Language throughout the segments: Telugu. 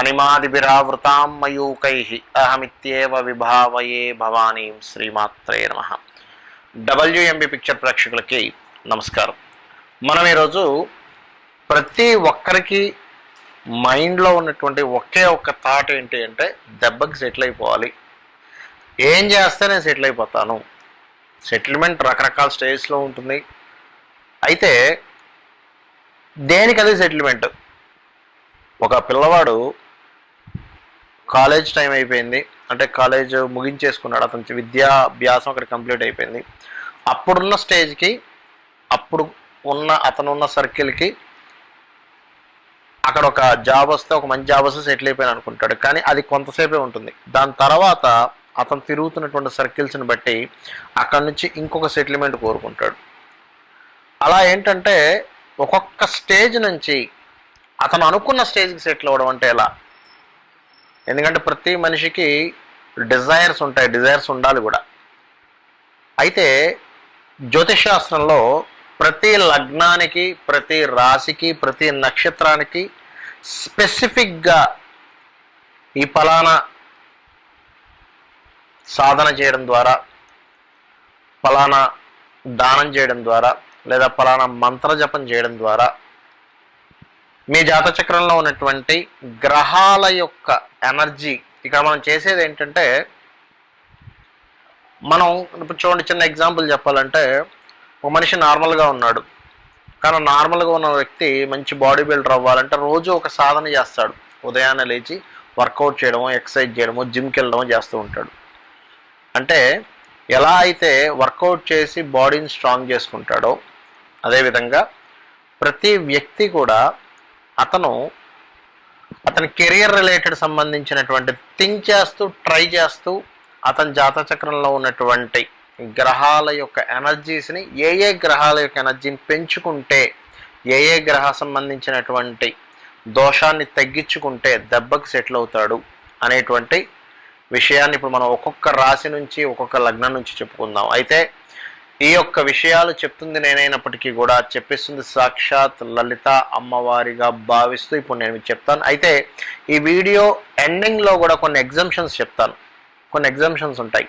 అనిమాదిభిరావృతాం మయూకై అహమిత్యేవ విభావయే భవానీ శ్రీమాత్రే నమ డబ్ల్యూఎంబి పిక్చర్ ప్రేక్షకులకి నమస్కారం మనం ఈరోజు ప్రతి ఒక్కరికి మైండ్లో ఉన్నటువంటి ఒకే ఒక్క థాట్ ఏంటి అంటే దెబ్బకి సెటిల్ అయిపోవాలి. ఏం చేస్తే నేను సెటిల్ అయిపోతాను? సెటిల్మెంట్ రకరకాల స్టేజ్లో ఉంటుంది. అయితే దేనికి అది సెటిల్మెంట్? ఒక పిల్లవాడు కాలేజ్ టైం అయిపోయింది. అంటే కాలేజ్ ముగించేసుకున్నాడు. అతని విద్యాభ్యాసం అక్కడ కంప్లీట్ అయిపోయింది. అప్పుడున్న స్టేజ్కి అప్పుడు ఉన్న అతను ఉన్న సర్కిల్కి అక్కడ ఒక జాబ్ వస్తే ఒక మంచి జాబ్ వస్తే సెటిల్ అయిపోయాను అనుకుంటాడు. కానీ అది కొంతసేపే ఉంటుంది. దాని తర్వాత అతను తిరుగుతున్నటువంటి సర్కిల్స్ని బట్టి అక్కడ నుంచి ఇంకొక సెటిల్మెంట్ కోరుకుంటాడు. అలా ఏంటంటే ఒక్కొక్క స్టేజ్ నుంచి అతను అనుకున్న స్టేజ్కి సెటిల్ అవ్వడం అంటే ఎలా? ఎందుకంటే ప్రతి మనిషికి డిజైర్స్ ఉంటాయి డిజైర్స్ ఉండాలి కూడా. అయితే జ్యోతిష్ శాస్త్రంలో ప్రతి లగ్నానికి ప్రతి రాశికి ప్రతి నక్షత్రానికి స్పెసిఫిక్గా ఈ ఫలానా సాధన చేయడం ద్వారా ఫలానా దానం చేయడం ద్వారా లేదా ఫలానా మంత్ర జపం చేయడం ద్వారా మీ జాత చక్రంలో ఉన్నటువంటి గ్రహాల యొక్క ఎనర్జీ ఇక్కడ మనం చేసేది ఏంటంటే మనం ఇప్పుడు చూడండి చిన్న ఎగ్జాంపుల్ చెప్పాలంటే ఒక మనిషి నార్మల్గా ఉన్నాడు. కానీ నార్మల్గా ఉన్న వ్యక్తి మంచి బాడీ బిల్డర్ అవ్వాలంటే రోజు ఒక సాధన చేస్తాడు. ఉదయాన్నే లేచి వర్కౌట్ చేయడము ఎక్సర్సైజ్ చేయడము జిమ్కి వెళ్ళడము చేస్తూ ఉంటాడు. అంటే ఎలా అయితే వర్కౌట్ చేసి బాడీని స్ట్రాంగ్ చేసుకుంటాడో అదేవిధంగా ప్రతి వ్యక్తి కూడా అతను అతని కెరియర్ రిలేటెడ్ సంబంధించినటువంటి థింక్ చేస్తూ ట్రై చేస్తూ అతని జాత చక్రంలో ఉన్నటువంటి గ్రహాల యొక్క ఎనర్జీస్ని ఏ ఏ గ్రహాల యొక్క ఎనర్జీని పెంచుకుంటే ఏ ఏ గ్రహ సంబంధించినటువంటి దోషాన్ని తగ్గించుకుంటే దెబ్బకు సెటిల్ అవుతాడు అనేటువంటి విషయాన్ని ఇప్పుడు మనం ఒక్కొక్క రాశి నుంచి ఒక్కొక్క లగ్నం నుంచి చెప్పుకుందాం. అయితే ఈ యొక్క విషయాలు చెప్తుంది నేనైనప్పటికీ కూడా చెప్పిస్తుంది సాక్షాత్ లలిత అమ్మవారిగా భావిస్తూ ఇప్పుడు నేను చెప్తాను. అయితే ఈ వీడియో ఎండింగ్లో కూడా కొన్ని ఎగ్జామ్షన్స్ చెప్తాను. కొన్ని ఎగ్జామ్షన్స్ ఉంటాయి.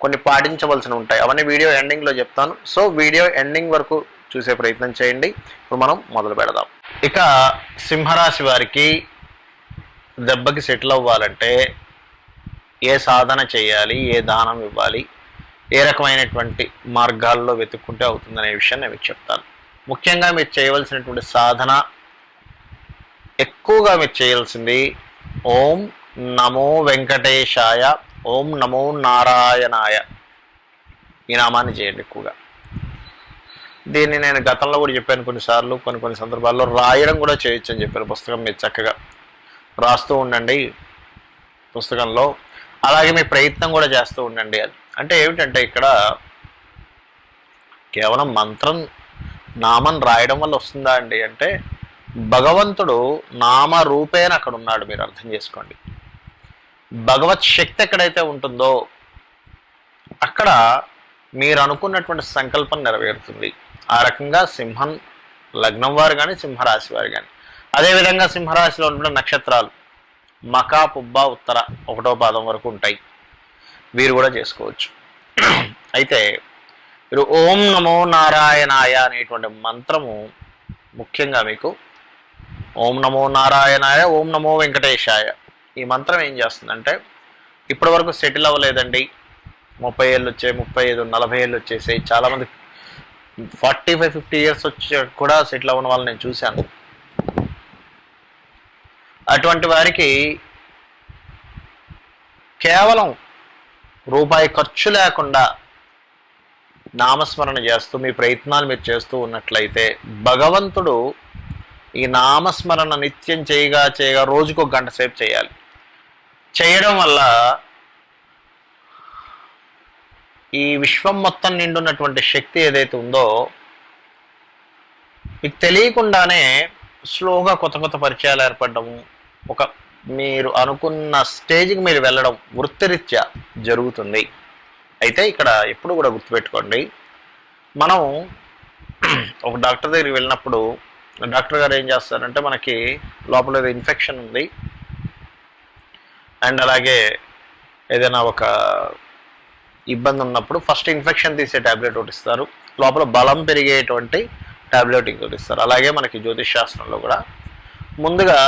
కొన్ని పాటించవలసినవి ఉంటాయి. అవన్నీ వీడియో ఎండింగ్లో చెప్తాను. సో వీడియో ఎండింగ్ వరకు చూసే ప్రయత్నం చేయండి. ఇప్పుడు మనం మొదలు పెడదాం. ఇక సింహరాశి వారికి దెబ్బకి సెటిల్ అవ్వాలంటే ఏ సాధన చేయాలి? ఏ దానం ఇవ్వాలి? ఏ రకమైనటువంటి మార్గాల్లో వెతుక్కుంటే అవుతుందనే విషయాన్ని నేను మీకు చెప్తాను. ముఖ్యంగా మీరు చేయవలసినటువంటి సాధన ఎక్కువగా మీరు చేయాల్సింది ఓం నమో వెంకటేశాయ ఓం నమో నారాయణాయ. ఈ నామాన్ని చేయండి ఎక్కువగా. దీన్ని నేను గతంలో కూడా చెప్పాను కొన్నిసార్లు కొన్ని కొన్ని సందర్భాల్లో రాయడం కూడా చేయొచ్చు అని చెప్పాను పుస్తకం మీరు చక్కగా రాస్తూ ఉండండి పుస్తకంలో. అలాగే మీ ప్రయత్నం కూడా చేస్తూ ఉండండి అది. అంటే ఏమిటంటే ఇక్కడ కేవలం మంత్రం నామం రాయడం వల్ల వస్తుందా అండి? అంటే భగవంతుడు నామ రూపేణ అక్కడ ఉన్నాడు మీరు అర్థం చేసుకోండి. భగవత్ శక్తి ఎక్కడైతే ఉంటుందో అక్కడ మీరు అనుకున్నటువంటి సంకల్పం నెరవేరుతుంది. ఆ రకంగా సింహం లగ్నం వారు కానీ సింహరాశి వారు కానీ అదేవిధంగా సింహరాశిలో ఉన్న నక్షత్రాలు మకా పుబ్బ ఉత్తర ఒకటో పాదం వరకు ఉంటాయి. వీరు కూడా చేసుకోవచ్చు. అయితే మీరు ఓం నమో నారాయణాయ అనేటువంటి మంత్రము ముఖ్యంగా మీకు ఓం నమో నారాయణాయ ఓం నమో వెంకటేశాయ. ఈ మంత్రం ఏం చేస్తుందంటే ఇప్పటి వరకు సెటిల్ అవ్వలేదండి. ముప్పై ఏళ్ళు వచ్చాయి ముప్పై ఐదు నలభై ఏళ్ళు వచ్చేసాయి. చాలామంది ఫార్టీ ఫైవ్ ఫిఫ్టీ ఇయర్స్ వచ్చి కూడా సెటిల్ అవ్వడం వాళ్ళని నేను చూశాను. అటువంటి వారికి కేవలం రూపాయి ఖర్చు లేకుండా నామస్మరణ చేస్తూ మీ ప్రయత్నాలు మీరు చేస్తూ ఉన్నట్లయితే భగవంతుడు ఈ నామస్మరణ నిత్యం చేయగా చేయగా రోజుకు ఒక గంట సేపు చేయాలి. చేయడం వల్ల ఈ విశ్వం మొత్తం నిండున్నటువంటి శక్తి ఏదైతే ఉందో మీకు తెలియకుండానే స్లోగా కొత్త కొత్త పరిచయాలు ఏర్పడము ఒక మీరు అనుకున్న స్టేజ్కి మీరు వెళ్ళడం వృత్తిరీత్యా జరుగుతుంది. అయితే ఇక్కడ ఎప్పుడు కూడా గుర్తుపెట్టుకోండి మనం ఒక డాక్టర్ దగ్గరికి వెళ్ళినప్పుడు డాక్టర్ గారు ఏం చేస్తారంటే మనకి లోపల ఏదో ఇన్ఫెక్షన్ ఉంది. అండ్ అలాగే ఏదైనా ఒక ఇబ్బంది ఉన్నప్పుడు ఫస్ట్ ఇన్ఫెక్షన్ తీసే ట్యాబ్లెట్ ఒకటి ఇస్తారు. లోపల బలం పెరిగేటువంటి ట్యాబ్లెట్ ఇంకోటి ఇస్తారు. అలాగే మనకి జ్యోతిష్ శాస్త్రంలో కూడా ముందుగా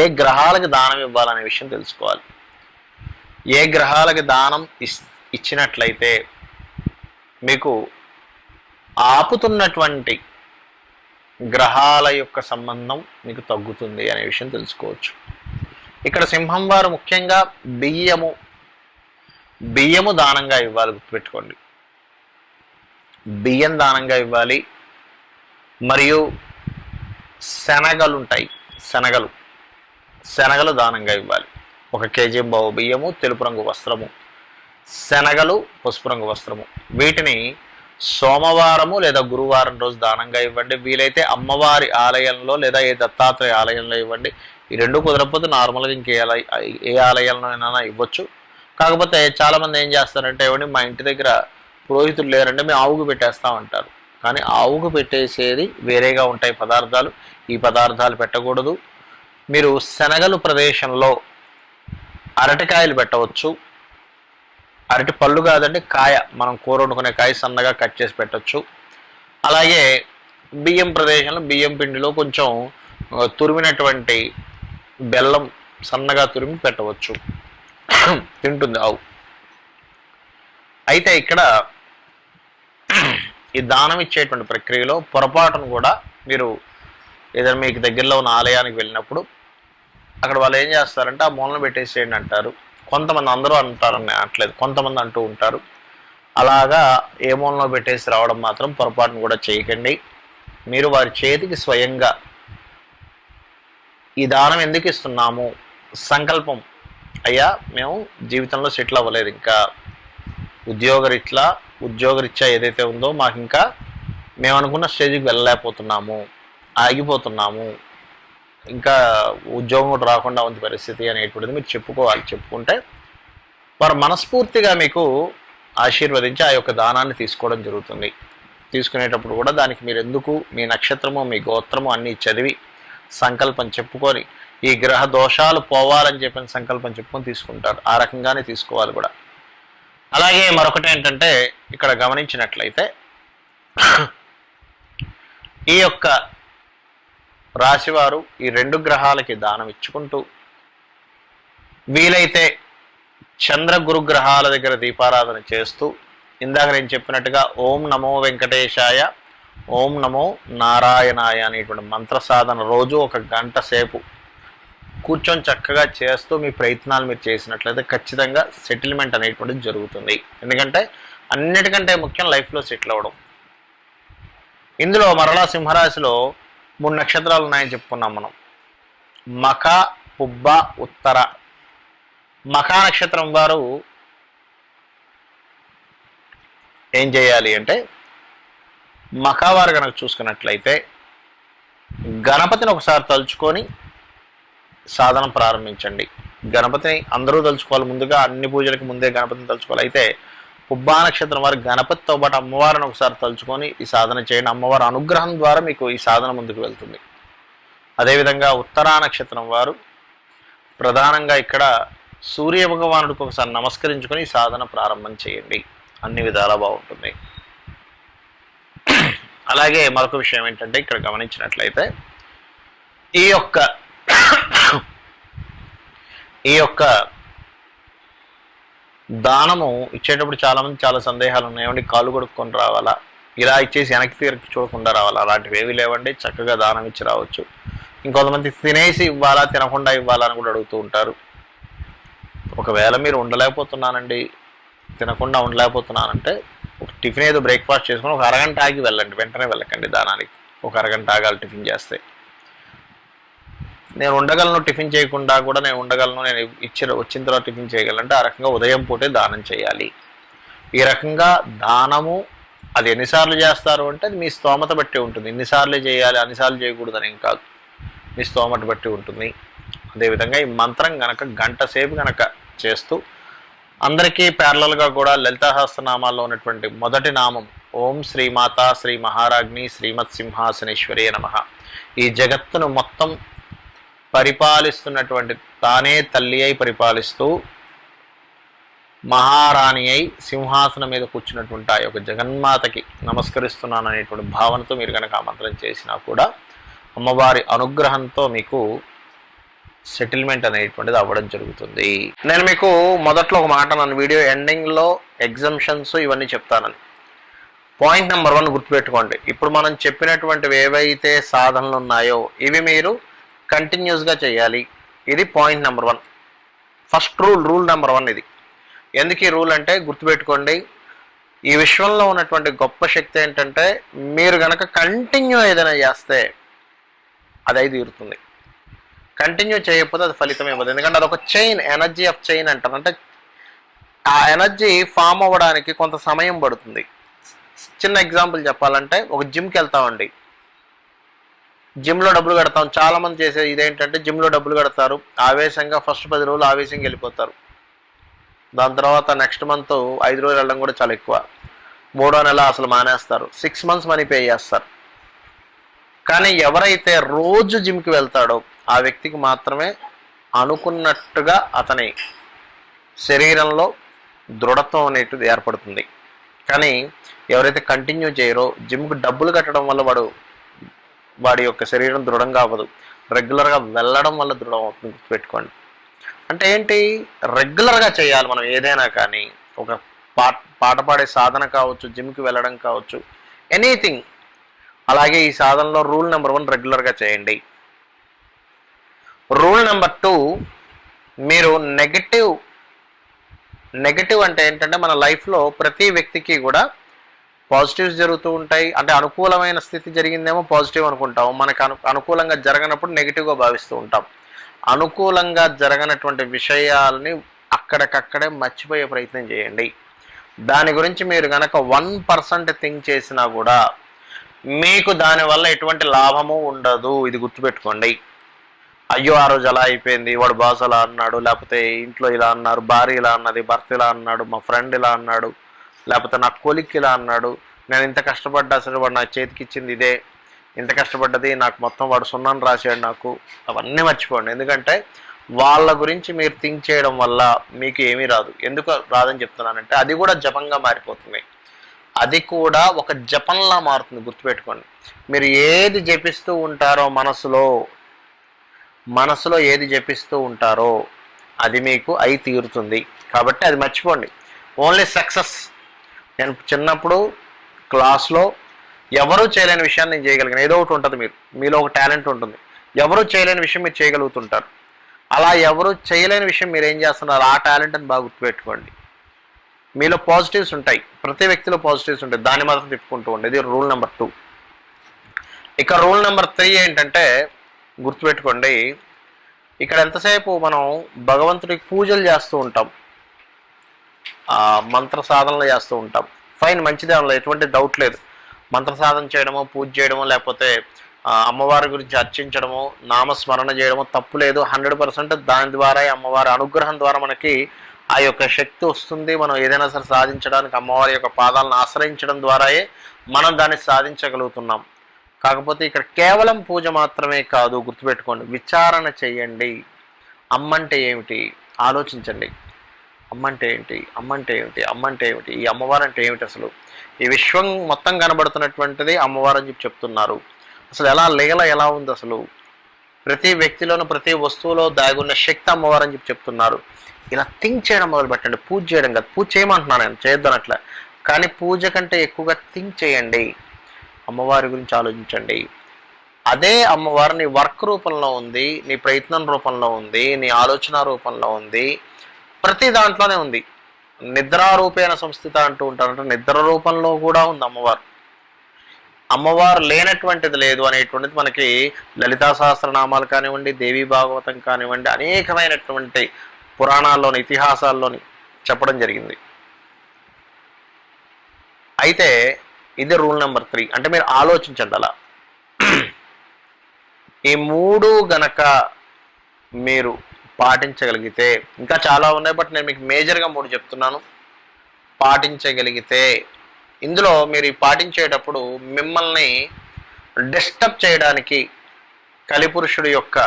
ఏ గ్రహాలకి దానం ఇవ్వాలనే విషయం తెలుసుకోవాలి. ఏ గ్రహాలకి దానం ఇచ్చినట్లయితే మీకు ఆపుతున్నటువంటి గ్రహాల యొక్క సంబంధం మీకు తగ్గుతుంది అనే విషయం తెలుసుకోవచ్చు. ఇక్కడ సింహం వారు ముఖ్యంగా బియ్యము బియ్యము దానంగా ఇవ్వాలి గుర్తుపెట్టుకోండి. బియ్యం దానంగా ఇవ్వాలి. మరియు శనగలు ఉంటాయి శనగలు. శనగలు దానంగా ఇవ్వాలి. ఒక కేజీ బావు బియ్యము తెలుపు రంగు వస్త్రము. శనగలు పసుపు రంగు వస్త్రము. వీటిని సోమవారము లేదా గురువారం రోజు దానంగా ఇవ్వండి. వీలైతే అమ్మవారి ఆలయంలో లేదా ఏ దత్తాత్రేయ ఆలయంలో ఇవ్వండి. ఈ రెండు కుదరకపోతే నార్మల్గా ఇంకే ఆలయ ఏ ఆలయంలోనైనా ఇవ్వచ్చు. కాకపోతే చాలామంది ఏం చేస్తారంటే ఇవ్వండి మా ఇంటి దగ్గర పురోహితులు లేరంటే మేము ఆవుకు పెట్టేస్తామంటారు. కానీ ఆవుకు పెట్టేసేది వేరేగా ఉంటాయి పదార్థాలు. ఈ పదార్థాలు పెట్టకూడదు. మీరు శనగలు ప్రదేశంలో అరటికాయలు పెట్టవచ్చు. అరటి పళ్ళు కాదండి కాయ. మనం కూర వండుకునే కాయ సన్నగా కట్ చేసి పెట్టచ్చు. అలాగే బియ్యం ప్రదేశంలో బియ్యం పిండిలో కొంచెం తురిమినటువంటి బెల్లం సన్నగా తురిమి పెట్టవచ్చు. తింటుంది ఆవు. అయితే ఇక్కడ ఈ దానం ఇచ్చేటువంటి ప్రక్రియలో పొరపాటును కూడా మీరు ఏదైనా మీకు దగ్గరలో ఉన్న ఆలయానికి వెళ్ళినప్పుడు అక్కడ వాళ్ళు ఏం చేస్తారంటే ఆ మూలను పెట్టేసేయండి అంటారు. కొంతమంది అందరూ అంటారని అనట్లేదు. కొంతమంది అంటూ ఉంటారు. అలాగా ఏ మూలలో పెట్టేసి రావడం మాత్రం పొరపాటును కూడా చేయకండి. మీరు వారి చేతికి స్వయంగా ఈ దానం ఎందుకు ఇస్తున్నాము? సంకల్పం. అయ్యా మేము జీవితంలో సెటిల్ అవ్వలేదు. ఇంకా ఉద్యోగరీత్యా ఉద్యోగరీత్యా ఏదైతే ఉందో మాకు ఇంకా మేము అనుకున్న స్టేజ్కి వెళ్ళలేకపోతున్నాము. ఆగిపోతున్నాము. ఇంకా ఉద్యోగం కూడా రాకుండా ఉంది పరిస్థితి అనేటువంటిది మీరు చెప్పుకోవాలి. చెప్పుకుంటే వారు మనస్ఫూర్తిగా మీకు ఆశీర్వదించి ఆ యొక్క దానాన్ని తీసుకోవడం జరుగుతుంది. తీసుకునేటప్పుడు కూడా దానికి మీరు ఎందుకు మీ నక్షత్రము మీ గోత్రము అన్నీ చదివి సంకల్పం చెప్పుకొని ఈ గ్రహ దోషాలు పోవాలని చెప్పిన సంకల్పం చెప్పుకొని తీసుకుంటారు. ఆ రకంగానే తీసుకోవాలి కూడా. అలాగే మరొకటి ఏంటంటే ఇక్కడ గమనించినట్లయితే ఈ యొక్క రాశివారు ఈ రెండు గ్రహాలకి దానం ఇచ్చుకుంటూ వీలైతే చంద్ర గురు గ్రహాల దగ్గర దీపారాధన చేస్తూ ఇందాక నేను చెప్పినట్టుగా ఓం నమో వెంకటేశాయ ఓం నమో నారాయణాయ అనేటువంటి మంత్ర సాధన రోజు ఒక గంట సేపు కూర్చొని చక్కగా చేస్తూ మీ ప్రయత్నాలు మీరు చేసినట్లయితే ఖచ్చితంగా సెటిల్మెంట్ అనేటువంటిది జరుగుతుంది. ఎందుకంటే అన్నిటికంటే ముఖ్యం లైఫ్లో సెటిల్ అవ్వడం. ఇందులో మరలా సింహరాశిలో మూడు నక్షత్రాలు ఉన్నాయని చెప్పుకున్నాం మనం. మఖ పుబ్బ ఉత్తర. మఖా నక్షత్రం వారు ఏం చేయాలి అంటే మఖా వారు కనుక చూసుకున్నట్లయితే గణపతిని ఒకసారి తలుచుకొని సాధన ప్రారంభించండి. గణపతిని అందరూ తలుచుకోవాలి. ముందుగా అన్ని పూజలకు ముందే గణపతిని తలుచుకోవాలి. అయితే కుబ్బా నక్షత్రం వారు గణపతితో పాటు అమ్మవారిని ఒకసారి తలుచుకొని ఈ సాధన చేయండి. అమ్మవారి అనుగ్రహం ద్వారా మీకు ఈ సాధన ముందుకు వెళ్తుంది. అదేవిధంగా ఉత్తరా నక్షత్రం వారు ప్రధానంగా ఇక్కడ సూర్య భగవానుడికి ఒకసారి నమస్కరించుకొని ఈ సాధన ప్రారంభం చేయండి. అన్ని విధాలా బాగుంటుంది. అలాగే మరొక విషయం ఏంటంటే ఇక్కడ గమనించినట్లయితే ఈ యొక్క ఈ యొక్క దానము ఇచ్చేటప్పుడు చాలామంది చాలా సందేహాలు ఉన్నాయి. ఏమండి? కాళ్ళు కొడుక్కొని రావాలా? ఇలా ఇచ్చేసి వెనక్కి తిరిగి చూడకుండా రావాలా? అలాంటివి ఏవి లేవండి. చక్కగా దానం ఇచ్చి రావచ్చు. ఇంకొంతమంది తినేసి ఇవ్వాలా? తినకుండా ఇవ్వాలా? అని కూడా అడుగుతూ ఉంటారు. ఒకవేళ మీరు ఉండలేకపోతున్నానండి తినకుండా ఉండలేకపోతున్నానంటే ఒక టిఫిన్ ఏదో బ్రేక్ఫాస్ట్ చేసుకుని ఒక అరగంట ఆగి వెళ్ళండి. వెంటనే వెళ్ళకండి దానానికి. ఒక అరగంట ఆగాలి టిఫిన్ చేస్తే. నేను ఉండగలను టిఫిన్ చేయకుండా కూడా నేను ఉండగలను నేను ఇచ్చిన వచ్చిన తర్వాత టిఫిన్ చేయగలంటే ఆ రకంగా ఉదయం పూటే దానం చేయాలి. ఈ రకంగా దానము అది ఎన్నిసార్లు చేస్తారు అంటే అది మీ స్తోమత బట్టి ఉంటుంది. ఎన్నిసార్లు చేయాలి అన్నిసార్లు చేయకూడదని ఏం కాదు. మీ స్తోమత బట్టి ఉంటుంది. అదేవిధంగా ఈ మంత్రం గనక గంట సేపు గనక చేస్తూ అందరికీ ప్యారలల్గా కూడా లలితాహస్తనామాల్లో ఉన్నటువంటి మొదటి నామం ఓం శ్రీమాత శ్రీ మహారాజ్ని శ్రీమత్ సింహాసనేశ్వరి నమ. ఈ జగత్తును మొత్తం పరిపాలిస్తున్నటువంటి తానే తల్లి అయి పరిపాలిస్తూ మహారాణి అయి సింహాసనం మీద కూర్చున్నటువంటి ఆ యొక్క జగన్మాతకి నమస్కరిస్తున్నాను అనేటువంటి భావనతో మీరు కనుక ఆ చేసినా కూడా అమ్మవారి అనుగ్రహంతో మీకు సెటిల్మెంట్ అనేటువంటిది అవ్వడం జరుగుతుంది. నేను మీకు మొదట్లో ఒక మాట నన్ను వీడియో ఎండింగ్లో ఎగ్జంషన్స్ ఇవన్నీ చెప్తానని. పాయింట్ నెంబర్ వన్ గుర్తుపెట్టుకోండి. ఇప్పుడు మనం చెప్పినటువంటివి ఏవైతే సాధనలు ఉన్నాయో ఇవి మీరు కంటిన్యూస్గా చేయాలి. ఇది point number one first rule rule number one ఇది. ఎందుకు ఈ రూల్ అంటే గుర్తుపెట్టుకోండి. ఈ విశ్వంలో ఉన్నటువంటి గొప్ప శక్తి ఏంటంటే మీరు గనక కంటిన్యూ ఏదైనా చేస్తే అది అయి తీరుతుంది. కంటిన్యూ చేయకపోతే అది ఫలితం ఇవ్వదు. ఎందుకంటే అది ఒక చైన్ ఎనర్జీ ఆఫ్ చైన్ అంటారు. అంటే ఆ ఎనర్జీ ఫామ్ అవ్వడానికి కొంత సమయం పడుతుంది. చిన్న ఎగ్జాంపుల్ చెప్పాలంటే ఒక జిమ్కి వెళ్తామండి. జిమ్లో డబ్బులు కడతాం. చాలామంది చేసే ఇదేంటంటే జిమ్లో డబ్బులు కడతారు. ఆవేశంగా ఫస్ట్ పది రోజులు ఆవేశంగా వెళ్ళిపోతారు. దాని తర్వాత నెక్స్ట్ మంత్ ఐదు రోజులు వెళ్ళడం కూడా చాలా ఎక్కువ. మూడో నెల అసలు మానేస్తారు. సిక్స్ మంత్స్ మనీ పే చేస్తారు. కానీ ఎవరైతే రోజు జిమ్కి వెళ్తాడో ఆ వ్యక్తికి మాత్రమే అనుకున్నట్టుగా అతని శరీరంలో దృఢత్వం అనేటిది ఏర్పడుతుంది. కానీ ఎవరైతే కంటిన్యూ చేయరో జిమ్కి డబ్బులు కట్టడం వల్ల వాడు వాడి యొక్క శరీరం దృఢంగా అవ్వదు. రెగ్యులర్గా వెళ్ళడం వల్ల దృఢం అవుతుంది పెట్టుకోండి అంటే ఏంటి? రెగ్యులర్గా చేయాలి మనం ఏదైనా కానీ. ఒక పాట పాట పాడే సాధన కావచ్చు జిమ్కి వెళ్ళడం కావచ్చు ఎనీథింగ్. అలాగే ఈ సాధనలో రూల్ నెంబర్ వన్ రెగ్యులర్గా చేయండి. రూల్ నెంబర్ టూ మీరు నెగటివ్ నెగటివ్ అంటే ఏంటంటే మన లైఫ్లో ప్రతి వ్యక్తికి కూడా పాజిటివ్స్ జరుగుతూ ఉంటాయి. అంటే అనుకూలమైన స్థితి జరిగిందేమో పాజిటివ్ అనుకుంటాం మనకు అను అనుకూలంగా జరగనప్పుడు నెగిటివ్గా భావిస్తూ ఉంటాం. అనుకూలంగా జరగనటువంటి విషయాలని అక్కడికక్కడే మర్చిపోయే ప్రయత్నం చేయండి. దాని గురించి మీరు కనుక వన్ పర్సెంట్ థింక్ చేసినా కూడా మీకు దానివల్ల ఎటువంటి లాభము ఉండదు. ఇది గుర్తుపెట్టుకోండి. అయ్యో ఆ రోజు అలా అయిపోయింది. వాడు బాస్ అలా అన్నాడు. లేకపోతే ఇంట్లో ఇలా అన్నారు భార్య ఇలా అన్నది భర్త ఇలా అన్నాడు మా ఫ్రెండ్ ఇలా అన్నాడు. లేకపోతే నా కొలిక్ ఇలా అన్నాడు నేను ఇంత కష్టపడ్డా సరే వాడు నా చేతికి ఇచ్చింది ఇదే ఇంత కష్టపడ్డది నాకు మొత్తం వాడు సున్నాను రాశాడు నాకు. అవన్నీ మర్చిపోండి. ఎందుకంటే వాళ్ళ గురించి మీరు థింక్ చేయడం వల్ల మీకు ఏమీ రాదు. ఎందుకు రాదని చెప్తున్నానంటే అది కూడా జపంగా మారిపోతుంది. అది కూడా ఒక జపంలా మారుతుంది గుర్తుపెట్టుకోండి. మీరు ఏది జపిస్తూ ఉంటారో మనసులో మనసులో ఏది జపిస్తూ ఉంటారో అది మీకు అయి తీరుతుంది. కాబట్టి అది మర్చిపోండి. ఓన్లీ సక్సెస్ నేను చిన్నప్పుడు క్లాస్లో ఎవరూ చేయలేని విషయాన్ని నేను చేయగలిగాను. ఏదో ఒకటి ఉంటుంది మీరు. మీలో ఒక టాలెంట్ ఉంటుంది. ఎవరూ చేయలేని విషయం మీరు చేయగలుగుతుంటారు. అలా ఎవరు చేయలేని విషయం మీరు ఏం చేస్తున్నారు? ఆ టాలెంట్ని బాగా గుర్తుపెట్టుకోండి. మీలో పాజిటివ్స్ ఉంటాయి. ప్రతి వ్యక్తిలో పాజిటివ్స్ ఉంటాయి. దాన్ని మాత్రం తిప్పుకుంటూ ఉండేది రూల్ నెంబర్ టూ. ఇక రూల్ నెంబర్ త్రీ ఏంటంటే గుర్తుపెట్టుకోండి. ఇక్కడ ఎంతసేపు మనం భగవంతుడికి పూజలు చేస్తూ ఉంటాం. మంత్ర సాధనలు చేస్తూ ఉంటాం. ఫైన్ మంచిదే అందులో ఎటువంటి డౌట్ లేదు. మంత్ర సాధన చేయడమో పూజ చేయడమో లేకపోతే అమ్మవారి గురించి అర్చించడము నామస్మరణ చేయడము తప్పు లేదు. హండ్రెడ్ పర్సెంట్ దాని ద్వారా అమ్మవారి అనుగ్రహం ద్వారా మనకి ఆ యొక్క శక్తి వస్తుంది. మనం ఏదైనా సరే సాధించడానికి అమ్మవారి యొక్క పాదాలను ఆశ్రయించడం ద్వారాయే మనం దాన్ని సాధించగలుగుతున్నాం. కాకపోతే ఇక్కడ కేవలం పూజ మాత్రమే కాదు గుర్తుపెట్టుకోండి. విచారణ చేయండి. అమ్మంటే ఏమిటి? ఆలోచించండి. అమ్మంటే ఏంటి అమ్మంటే ఏమిటి? అమ్మంటే ఏమిటి? ఈ అమ్మవారు అంటే ఏమిటి అసలు? ఈ విశ్వం మొత్తం కనబడుతున్నటువంటిది అమ్మవారు అని చెప్పి చెప్తున్నారు. అసలు ఎలా లీల ఎలా ఉంది అసలు? ప్రతి వ్యక్తిలోనూ ప్రతి వస్తువులో దాగున్న శక్తి అమ్మవారు అని చెప్పి చెప్తున్నారు. ఇలా థింక్ చేయడం మొదలు పెట్టండి. పూజ చేయడం కాదు. పూజ చేయమంటున్నాను నేను. చేయొద్దనట్లే. కానీ పూజ కంటే ఎక్కువగా థింక్ చేయండి. అమ్మవారి గురించి ఆలోచించండి. అదే అమ్మవారు నీ వర్క్ రూపంలో ఉంది నీ ప్రయత్నం రూపంలో ఉంది నీ ఆలోచన రూపంలో ఉంది. ప్రతి దాంట్లోనే ఉంది. నిద్రారూపేణ సంస్థిత అంటూ ఉంటారు అంటే నిద్ర రూపంలో కూడా ఉంది అమ్మవారు. అమ్మవారు లేనటువంటిది లేదు అనేటువంటిది మనకి లలితా సహస్రనామాలు కానివ్వండి దేవీ భాగవతం కానివ్వండి అనేకమైనటువంటి పురాణాల్లోని ఇతిహాసాల్లోని చెప్పడం జరిగింది. అయితే ఇది రూల్ నెంబర్ త్రీ. అంటే మీరు ఆలోచించండి అలా. ఈ మూడు గనక మీరు పాటించగలిగితే ఇంకా చాలా ఉన్నాయి బట్ నేను మీకు మేజర్గా మూడు చెప్తున్నాను. పాటించగలిగితే ఇందులో మీరు ఈ పాటించేటప్పుడు మిమ్మల్ని డిస్టర్బ్ చేయడానికి కలిపురుషుడు యొక్క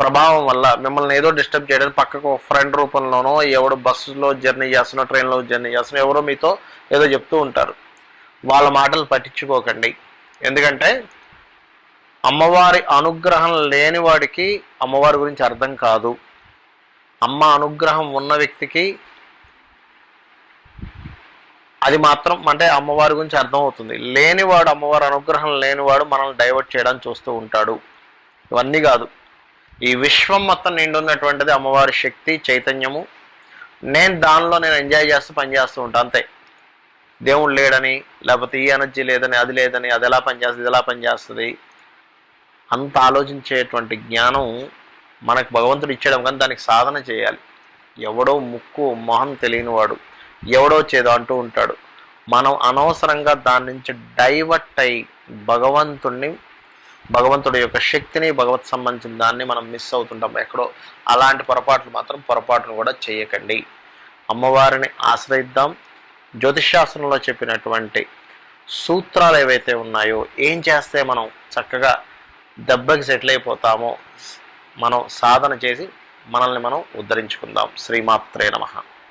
ప్రభావం వల్ల మిమ్మల్ని ఏదో డిస్టర్బ్ చేయడానికి పక్కకు ఫ్రెండ్ రూపంలోనో ఎవడో బస్సులో జర్నీ చేస్తున్నా ట్రైన్లో జర్నీ చేస్తున్నా ఎవరో మీతో ఏదో చెప్తూ ఉంటారు. వాళ్ళ మాటలు పట్టించుకోకండి. ఎందుకంటే అమ్మవారి అనుగ్రహం లేని వాడికి అమ్మవారి గురించి అర్థం కాదు. అమ్మ అనుగ్రహం ఉన్న వ్యక్తికి అది మాత్రం అంటే అమ్మవారి గురించి అర్థమవుతుంది లేనివాడు అమ్మవారి అనుగ్రహం లేనివాడు మనల్ని డైవర్ట్ చేయడానికి చూస్తూ ఉంటాడు. ఇవన్నీ కాదు. ఈ విశ్వం మొత్తం నిండున్నటువంటిది అమ్మవారి శక్తి చైతన్యము. నేను దానిలో నేను ఎంజాయ్ చేస్తూ పనిచేస్తూ ఉంటాను అంతే. దేవుడు లేడని లేకపోతే ఈ ఎనర్జీ లేదని అది లేదని అది ఎలా పనిచేస్తుంది ఇది ఎలా పనిచేస్తుంది అంత ఆలోచించేటువంటి జ్ఞానం మనకు భగవంతుడు ఇచ్చేయడం కానీ దానికి సాధన చేయాలి. ఎవడో ముక్కు మొహం తెలియనివాడు ఎవడో చేదో అంటూ ఉంటాడు. మనం అనవసరంగా దాని నుంచి డైవర్ట్ అయి భగవంతుణ్ణి భగవంతుడి యొక్క శక్తిని భగవత్ సంబంధించిన దాన్ని మనం మిస్ అవుతుంటాం ఎక్కడో. అలాంటి పొరపాట్లు మాత్రం పొరపాటును కూడా చేయకండి. అమ్మవారిని ఆశ్రయిద్దాం. జ్యోతిష్శాస్త్రంలో చెప్పినటువంటి సూత్రాలు ఏవైతే ఉన్నాయో ఏం చేస్తే మనం చక్కగా దెబ్బకి సెటిల్ అయిపోతామో. మనం సాధన చేసి మనల్ని మనం ఉద్ధరించుకుందాం. శ్రీమాత్రే నమః.